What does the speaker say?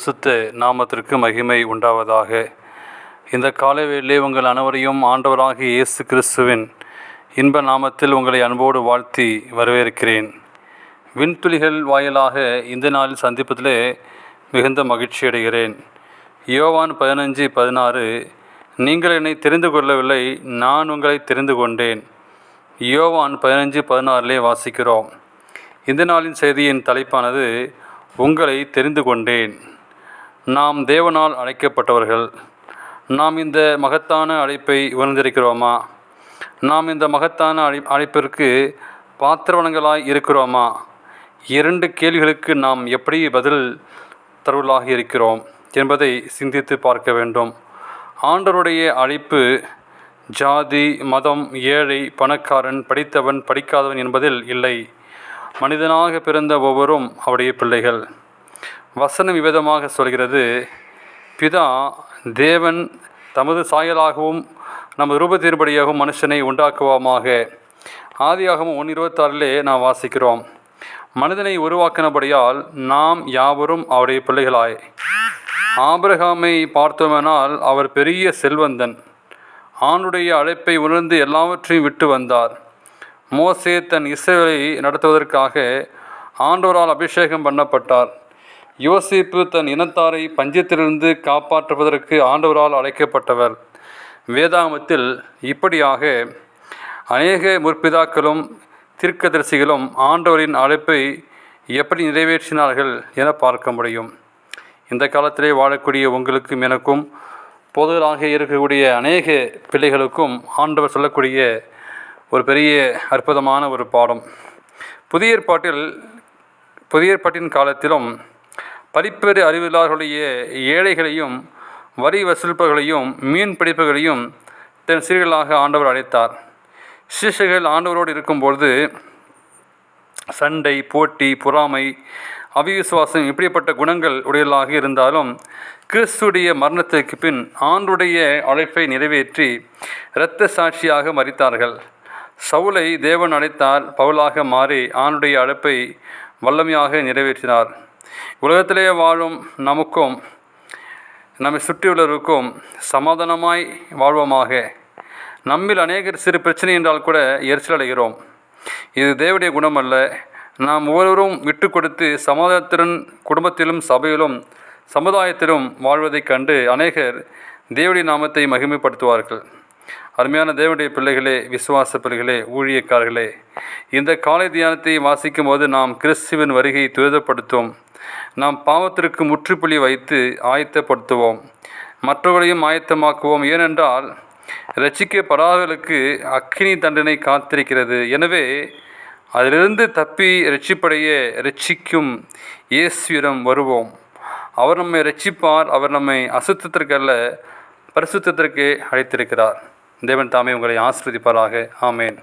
பரிசுத்த நாமத்திற்கு மகிமை உண்டாவதாக. இந்த காலவேளை உங்கள் அனைவரையும் ஆண்டவராகிய இயேசு கிறிஸ்துவின் இன்ப நாமத்தில் உங்களை அன்போடு வாழ்த்தி வரவேற்கிறேன். விண்துளிகள் வாயிலாக இந்த நாளில் சந்திப்பதிலே மிகுந்த மகிழ்ச்சி அடைகிறேன். யோவான் பதினஞ்சு பதினாறு நீங்கள் என்னை தெரிந்து கொள்ளவில்லை நான் உங்களை தெரிந்து கொண்டேன். யோவான் பதினஞ்சு பதினாறிலே வாசிக்கிறோம். இந்த நாளின் செய்தியின் தலைப்பானது உங்களை தெரிந்து கொண்டேன். நாம் தேவனால் அழைக்கப்பட்டவர்கள். நாம் இந்த மகத்தான அழைப்பை உணர்ந்திருக்கிறோமா? நாம் இந்த மகத்தான அழை அழைப்பிற்கு பாத்திரவனங்களாய் இருக்கிறோமா? இரண்டு கேள்விகளுக்கு நாம் எப்படி பதில் தருவலாக இருக்கிறோம் என்பதை சிந்தித்து பார்க்க வேண்டும். ஆண்டவருடைய அழைப்பு ஜாதி மதம் ஏழை பணக்காரன் படித்தவன் படிக்காதவன் என்பதில் இல்லை. மனிதனாக பிறந்த ஒவ்வொரும் அவருடைய பிள்ளைகள். வசனம் விபதமாக சொல்கிறது பிதா தேவன் தமது சாயலாகவும் நமது ரூபத்தின்படியாகவும் மனுஷனை உண்டாக்குவோமாக. ஆதியாகவும் ஒன்று இருபத்தாறிலே நாம் வாசிக்கிறோம் மனிதனை உருவாக்கினபடியால் நாம் யாவரும் அவருடைய பிள்ளைகளாய். ஆபிரகாமை பார்த்தோமெனால் அவர் பெரிய செல்வந்தன். ஆணுடைய அழைப்பை உணர்ந்து எல்லாவற்றையும் விட்டு வந்தார். மோசே தன் இஸ்ரவேலை நடத்துவதற்காக ஆண்டவரால் அபிஷேகம் பண்ணப்பட்டார். யோசிப்பு தன் இனத்தாரை பஞ்சத்திலிருந்து காப்பாற்றுவதற்கு ஆண்டவரால் அழைக்கப்பட்டவர். வேதாமத்தில் இப்படியாக அநேக முற்பிதாக்களும் தீர்க்கதரிசிகளும் ஆண்டவரின் அழைப்பை எப்படி நிறைவேற்றினார்கள் என பார்க்க முடியும். இந்த காலத்திலே வாழக்கூடிய உங்களுக்கும் எனக்கும் பொதுவாக இருக்கக்கூடிய அநேக பிள்ளைகளுக்கும் ஆண்டவர் சொல்லக்கூடிய ஒரு பெரிய அற்புதமான ஒரு பாடம். புதிய ஏற்பாட்டில் புதிய ஏற்பாட்டின் காலத்திலும் படிப்பெறு அறிவில்லாதவர்களுடைய ஏழைகளையும் வரி வசூலிப்பவர்களையும் மீன் பிடிப்புகளையும் தன் சீர்களாக ஆண்டவர் அழைத்தார். சிஷைகள் ஆண்டவரோடு இருக்கும்பொழுது சண்டை போட்டி பொறாமை அவிசுவாசம் இப்படிப்பட்ட குணங்கள் உடையலாக இருந்தாலும் கிறிஸ்துடைய மரணத்திற்கு பின் ஆண்டுடைய அழைப்பை நிறைவேற்றி இரத்த சாட்சியாக மறித்தார்கள் சவுலை தேவன் அழைத்தார். பவுலாக மாறி ஆணுடைய அழைப்பை வல்லமையாக நிறைவேற்றினார். உலகத்திலேயே வாழும் நமக்கும் நம்மை சுற்றியுள்ளவருக்கும் சமாதானமாய் வாழ்வோமாக. நம்மில் அநேகர் சிறு பிரச்சனை என்றால் கூட எரிச்சல் அடைகிறோம். இது தேவடைய குணம் அல்ல. நாம் ஒவ்வொருவரும் விட்டு கொடுத்து சமாதானத்துடன் குடும்பத்திலும் சபையிலும் சமுதாயத்திலும் வாழ்வதைக் கண்டு அநேகர் தேவடைய நாமத்தை மகிமைப்படுத்துவார்கள். அருமையான தேவனுடைய பிள்ளைகளே விசுவாச பிள்ளைகளே ஊழியக்காரர்களே இந்த காலை தியானத்தை வாசிக்கும் போது நாம் கிறிஸ்துவின் வருகை துரிதப்படுத்தும். நாம் பாவத்திற்கு முற்றுப்புள்ளி வைத்து ஆயத்தப்படுத்துவோம். மற்றவரையும் ஆயத்தமாக்குவோம். ஏனென்றால் ரட்சிக்கப்படாதவர்களுக்கு அக்கினி தண்டனை காத்திருக்கிறது. எனவே அதிலிருந்து தப்பி ரட்சிப்படைய ரட்சிக்கும் இயேசுவிடம் வருவோம். அவர் நம்மை ரட்சிப்பார் அவர் நம்மை அசுத்தத்திற்கல்ல பரிசுத்திற்கு அழைத்திருக்கிறார். தேவன் தாமே உங்களை ஆஸ்வதிப்பாராக ஆமேன்.